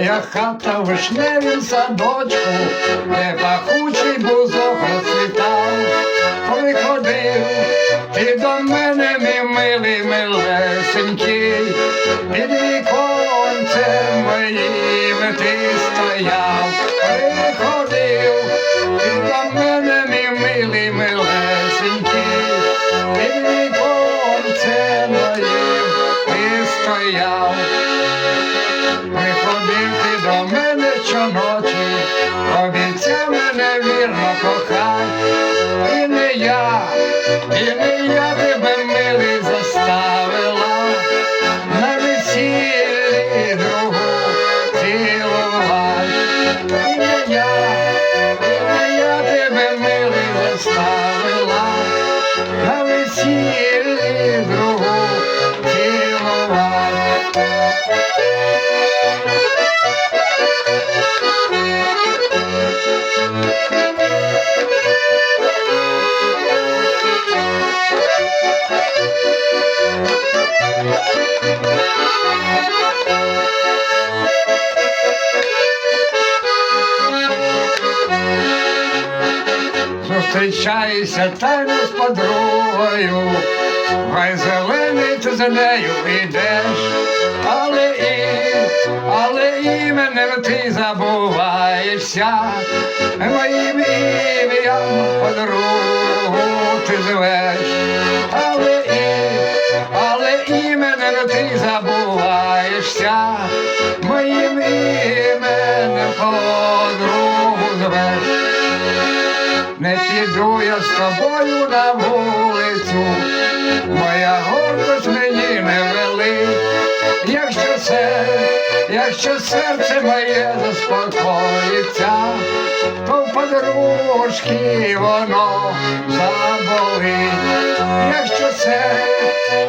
Моя хата в вишневім садочку, де пахучий бузок розцвітав. Приходив ти до мене, мій милий милесенький, під віконцем моїм ти стояв. Зустрічаєшся тайно з подругою, хай зелений ти за нею йдеш, але і, але іменем ти забуваєшся, моїм ім'ям подругу ти звеш, але і, але іменем ти забуваєшся, моїм іменем подругу звеш. Не піду я з тобою на вулицю, моя гордость мені не вели, якщо се, якщо серце моє заспокоїться, то в подружки воно заболить, якщо се,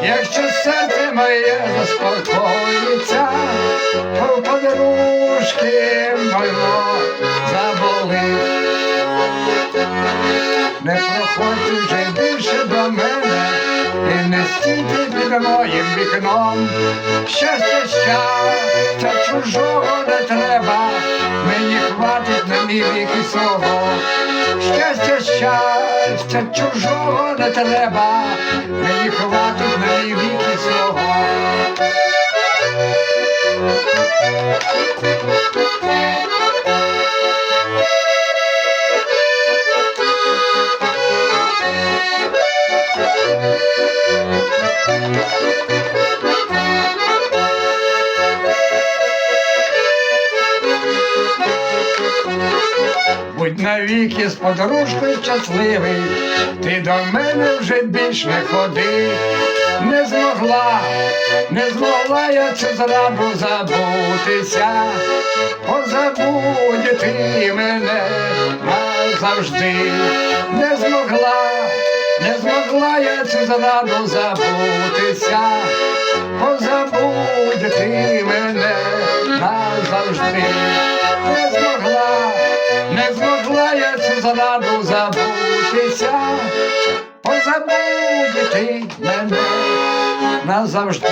якщо серце моє заспокоїться, то в подружки воно заболить. Не проходь вже більше до мене і не стійте під моїм вікном. Щастя, щастя чужого не треба, мені хватить на мій вік і свого. Щастя, щастя чужого не треба, мені хватить на мій вік і свого. Будь навіки з подружкою щасливий, ти до мене вже більш не ходи, не змогла, не змогла я цю зраду забутися, позабудь ти мене назавжди, не змогла, змогла я цю зараду забутися, позабудь ти мене назавжди, не змогла. Не змогла я цю зраду забутися, позабудь ти мене назавжди.